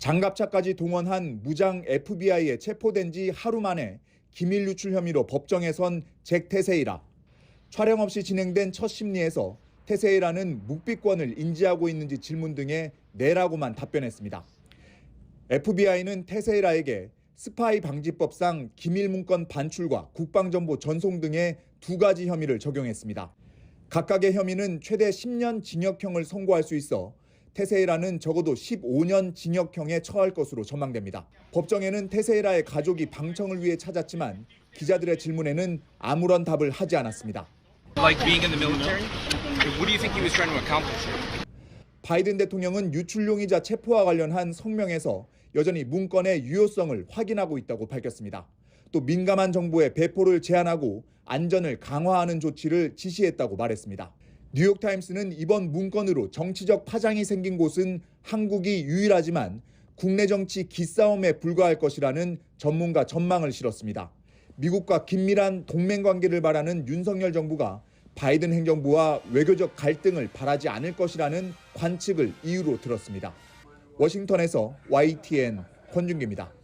장갑차까지 동원한 무장 FBI에 체포된 지 하루 만에 기밀 유출 혐의로 법정에 선 잭 테세이라. 촬영 없이 진행된 첫 심리에서 테세이라는 묵비권을 인지하고 있는지 질문 등에 네라고만 답변했습니다. FBI는 테세이라에게 스파이 방지법상 기밀 문건 반출과 국방정보 전송 등의 두 가지 혐의를 적용했습니다. 각각의 혐의는 최대 10년 징역형을 선고할 수 있어 테세이라는 적어도 15년 징역형에 처할 것으로 전망됩니다. 법정에는 테세이라의 가족이 방청을 위해 찾았지만 기자들의 질문에는 아무런 답을 하지 않았습니다. like being in the military? What do you think he was trying to accomplish? 바이든 대통령은 유출용의자 체포와 관련한 성명에서 여전히 문건의 유효성을 확인하고 있다고 밝혔습니다. 또 민감한 정보의 배포를 제한하고 안전을 강화하는 조치를 지시했다고 말했습니다. 뉴욕타임스는 이번 문건으로 정치적 파장이 생긴 곳은 한국이 유일하지만 국내 정치 기싸움에 불과할 것이라는 전문가 전망을 실었습니다. 미국과 긴밀한 동맹 관계를 바라는 윤석열 정부가 바이든 행정부와 외교적 갈등을 바라지 않을 것이라는 관측을 이유로 들었습니다. 워싱턴에서 YTN 권준기입니다.